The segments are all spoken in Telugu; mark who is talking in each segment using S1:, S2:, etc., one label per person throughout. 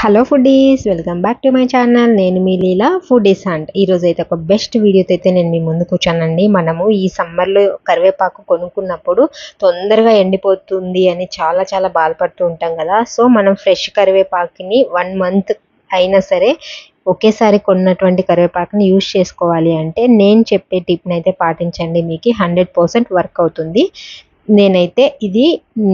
S1: Hello foodies welcome back to my channel నేను మీ లీలా ఫుడీస్ అండ్ ఈరోజు అయితే ఒక బెస్ట్ వీడియోతో అయితే నేను మీ ముందుకు వచ్చానండి మనము ఈ సమ్మర్లో కరివేపాకు కొనుక్కున్నప్పుడు తొందరగా ఎండిపోతుంది అని చాలా చాలా బాధపడుతూ ఉంటాం కదా. సో మనం ఫ్రెష్ కరివేపాకుని వన్ మంత్ అయినా సరే ఒకేసారి కొన్నటువంటి కరివేపాకుని యూజ్ చేసుకోవాలి అంటే నేను చెప్పే టిప్ని అయితే పాటించండి. మీకు హండ్రెడ్ పర్సెంట్ వర్క్ అవుతుంది. నేనైతే ఇది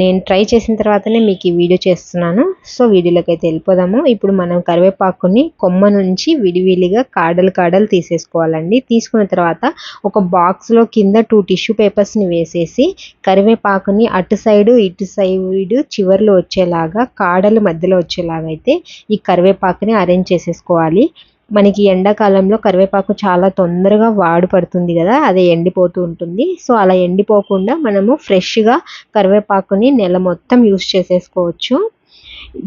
S1: నేను ట్రై చేసిన తర్వాతనే మీకు ఈ వీడియో చేస్తున్నాను. సో వీడియోలోకి అయితే వెళ్ళిపోదాము. ఇప్పుడు మనం కరివేపాకుని కొమ్మ నుంచి విడివిడిగా కాడలు కాడలు తీసేసుకోవాలండి. తీసుకున్న తర్వాత ఒక బాక్స్లో కింద టూ టిష్యూ పేపర్స్ని వేసేసి కరివేపాకుని అటు సైడు ఇటు సైడు చివర్లో వచ్చేలాగా కాడలు మధ్యలో వచ్చేలాగా అయితే ఈ కరివేపాకుని అరేంజ్ చేసేసుకోవాలి. మనకి ఎండాకాలంలో కరివేపాకు చాలా తొందరగా వాడు పడుతుంది కదా అది ఎండిపోతూ ఉంటుంది. సో అలా ఎండిపోకుండా మనము ఫ్రెష్గా కరివేపాకుని నెల మొత్తం యూస్ చేసేసుకోవచ్చు.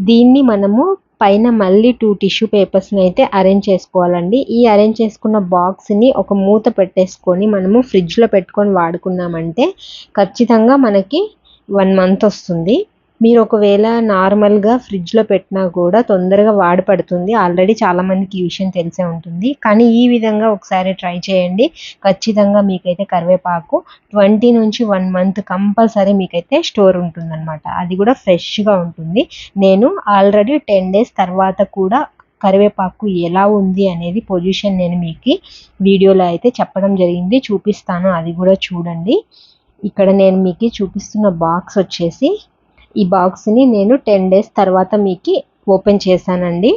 S1: దీన్ని మనము పైన మళ్ళీ టూ టిష్యూ పేపర్స్ని అయితే అరేంజ్ చేసుకోవాలండి. ఈ అరేంజ్ చేసుకున్న బాక్స్ని ఒక మూత పెట్టేసుకొని మనము ఫ్రిడ్జ్లో పెట్టుకొని వాడుకున్నామంటే ఖచ్చితంగా మనకి వన్ మంత్ వస్తుంది. మీరు ఒకవేళ నార్మల్గా ఫ్రిడ్జ్లో పెట్టినా కూడా తొందరగా వాడపడుతుంది ఆల్రెడీ చాలామందికి ఈ విషయం తెలిసే ఉంటుంది. కానీ ఈ విధంగా ఒకసారి ట్రై చేయండి. ఖచ్చితంగా మీకైతే కరివేపాకు ట్వంటీ నుంచి వన్ మంత్ కంపల్సరీ మీకైతే స్టోర్ ఉంటుందన్నమాట. అది కూడా ఫ్రెష్గా ఉంటుంది. నేను ఆల్రెడీ టెన్ డేస్ తర్వాత కూడా కరివేపాకు ఎలా ఉంది అనేది పొజిషన్ నేను మీకు వీడియోలో అయితే చెప్పడం జరిగింది. చూపిస్తాను. అది కూడా చూడండి. ఇక్కడ నేను మీకు చూపిస్తున్న బాక్స్ వచ్చేసి ఈ బాక్స్ని నేను టెన్ డేస్ తర్వాత మీకు ఓపెన్ చేశానండి.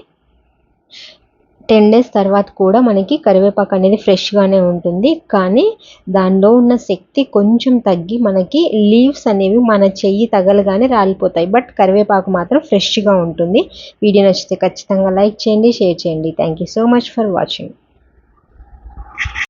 S1: టెన్ డేస్ తర్వాత కూడా మనకి కరివేపాకు అనేది ఫ్రెష్గానే ఉంటుంది. కానీ దానిలో ఉన్న శక్తి కొంచెం తగ్గి మనకి లీవ్స్ అనేవి మన చెయ్యి తగలగానే రాలిపోతాయి. బట్ కరివేపాకు మాత్రం ఫ్రెష్గా ఉంటుంది. వీడియో నచ్చితే ఖచ్చితంగా లైక్ చేయండి షేర్ చేయండి. Thank you so much for watching.